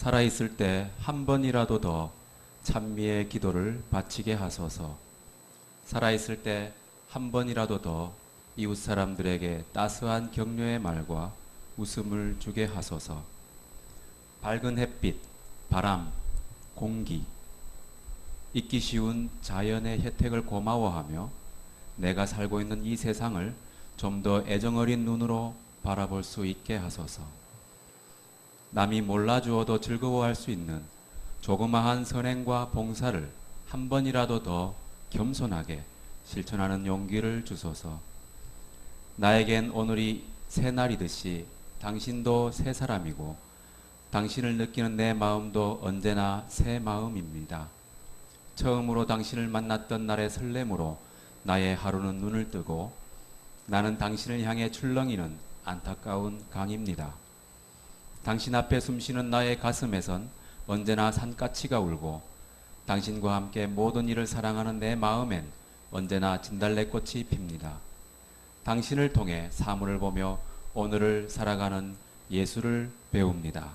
살아있을 때 한 번이라도 더 찬미의 기도를 바치게 하소서. 살아있을 때 한 번이라도 더 이웃 사람들에게 따스한 격려의 말과 웃음을 주게 하소서. 밝은 햇빛, 바람, 공기, 잊기 쉬운 자연의 혜택을 고마워하며 내가 살고 있는 이 세상을 좀 더 애정어린 눈으로 바라볼 수 있게 하소서. 남이 몰라주어도 즐거워할 수 있는 조그마한 선행과 봉사를 한 번이라도 더 겸손하게 실천하는 용기를 주소서. 나에겐 오늘이 새 날이듯이 당신도 새 사람이고 당신을 느끼는 내 마음도 언제나 새 마음입니다. 처음으로 당신을 만났던 날의 설렘으로 나의 하루는 눈을 뜨고 나는 당신을 향해 출렁이는 안타까운 강입니다. 당신 앞에 숨쉬는 나의 가슴에선 언제나 산까치가 울고 당신과 함께 모든 일을 사랑하는 내 마음엔 언제나 진달래꽃이 핍니다. 당신을 통해 사물을 보며 오늘을 살아가는 예수를 배웁니다.